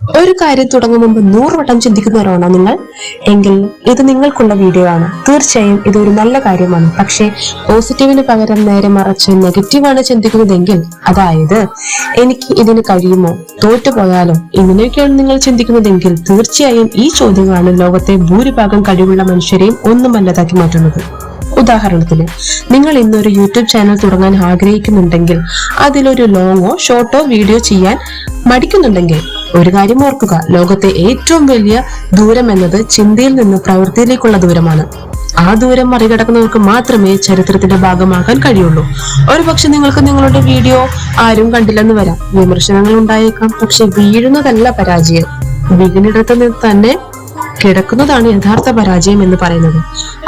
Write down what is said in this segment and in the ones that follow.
ഒരു കാര്യം തുടങ്ങും മുമ്പ് നൂറ് വട്ടം ചിന്തിക്കുന്നവരാണോ നിങ്ങൾ? എങ്കിൽ ഇത് നിങ്ങൾക്കുള്ള വീഡിയോ ആണ്. തീർച്ചയായും ഇതൊരു നല്ല കാര്യമാണ്. പക്ഷേ പോസിറ്റീവിന് പകരം നേരെ മറച്ച് നെഗറ്റീവാണ് ചിന്തിക്കുന്നതെങ്കിൽ അതായത് എനിക്ക് ഇതിന് കഴിയുമോ? തോറ്റുപോയാലോ? ഇങ്ങനെയൊക്കെയാണ് നിങ്ങൾ ചിന്തിക്കുന്നതെങ്കിൽ തീർച്ചയായും ഈ ചോദ്യങ്ങളാണ് ലോകത്തെ ഭൂരിഭാഗം കഴിവുള്ള മനുഷ്യരെയും ഒന്നും അല്ലാതാക്കി മാറ്റുന്നത്. ഉദാഹരണത്തിന് നിങ്ങൾ ഇന്നൊരു യൂട്യൂബ് ചാനൽ തുടങ്ങാൻ ആഗ്രഹിക്കുന്നുണ്ടെങ്കിൽ അതിലൊരു ലോങ്ങോ ഷോർട്ടോ വീഡിയോ ചെയ്യാൻ മടിക്കുന്നുണ്ടെങ്കിൽ ഒരു കാര്യം ഓർക്കുക ലോകത്തെ ഏറ്റവും വലിയ ദൂരം എന്നത് ചിന്തയിൽ നിന്ന് പ്രവൃത്തിയിലേക്കുള്ള ദൂരമാണ്. ആ ദൂരം മറികടക്കുന്നവർക്ക് മാത്രമേ ചരിത്രത്തിന്റെ ഭാഗമാകാൻ കഴിയുള്ളൂ. ഒരു പക്ഷെ നിങ്ങൾക്ക് നിങ്ങളുടെ വീഡിയോ ആരും കണ്ടില്ലെന്ന് വരാം. വിമർശനങ്ങൾ ഉണ്ടായേക്കാം പക്ഷെ വീഴുന്നതല്ല പരാജയം. വീണിടത്ത് നിന്ന് തന്നെ കിടക്കുന്നതാണ് യഥാർത്ഥ പരാജയം എന്ന് പറയുന്നത്.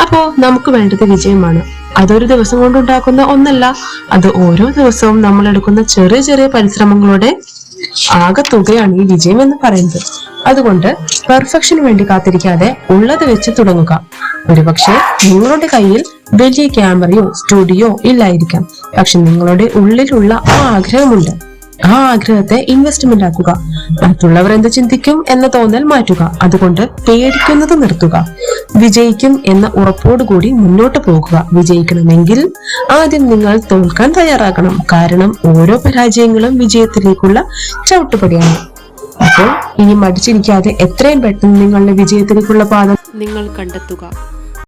അപ്പോ നമുക്ക് വേണ്ടത് വിജയമാണ്. അതൊരു ദിവസം കൊണ്ടുണ്ടാക്കുന്ന ഒന്നല്ല അത് ഓരോ ദിവസവും നമ്മൾ എടുക്കുന്ന ചെറിയ ചെറിയ പരിശ്രമങ്ങളുടെ ആകെ തുകയാണ് ഈ വിജയം എന്ന് പറയുന്നത്. അതുകൊണ്ട് പെർഫെക്ഷന് വേണ്ടി കാത്തിരിക്കാതെ ഉള്ളത് വെച്ച് തുടങ്ങുക. ഒരുപക്ഷെ നിങ്ങളുടെ കയ്യിൽ വലിയ ക്യാമറയോ സ്റ്റുഡിയോ ഇല്ലായിരിക്കാം. പക്ഷെ നിങ്ങളുടെ ഉള്ളിലുള്ള ആ ആഗ്രഹമുണ്ട്. ആ ആഗ്രഹത്തെ ഇൻവെസ്റ്റ്മെന്റ് ആക്കുക. മറ്റുള്ളവർ എന്ത് ചിന്തിക്കും എന്ന തോന്നൽ മാറ്റുക. അതുകൊണ്ട് പേടിക്കുന്നത് നിർത്തുക. വിജയിക്കും എന്ന ഉറപ്പോടുകൂടി മുന്നോട്ട് പോകുക. വിജയിക്കണമെങ്കിൽ ആദ്യം നിങ്ങൾ തോൽക്കാൻ തയ്യാറാകണം. കാരണം ഓരോ പരാജയങ്ങളും വിജയത്തിലേക്കുള്ള ചവിട്ടുപടിയാണ്. അപ്പോൾ ഇനി മടിച്ചിരിക്കാതെ എത്രയും പെട്ടെന്ന് നിങ്ങളുടെ വിജയത്തിലേക്കുള്ള പാത നിങ്ങൾ കണ്ടെത്തുക.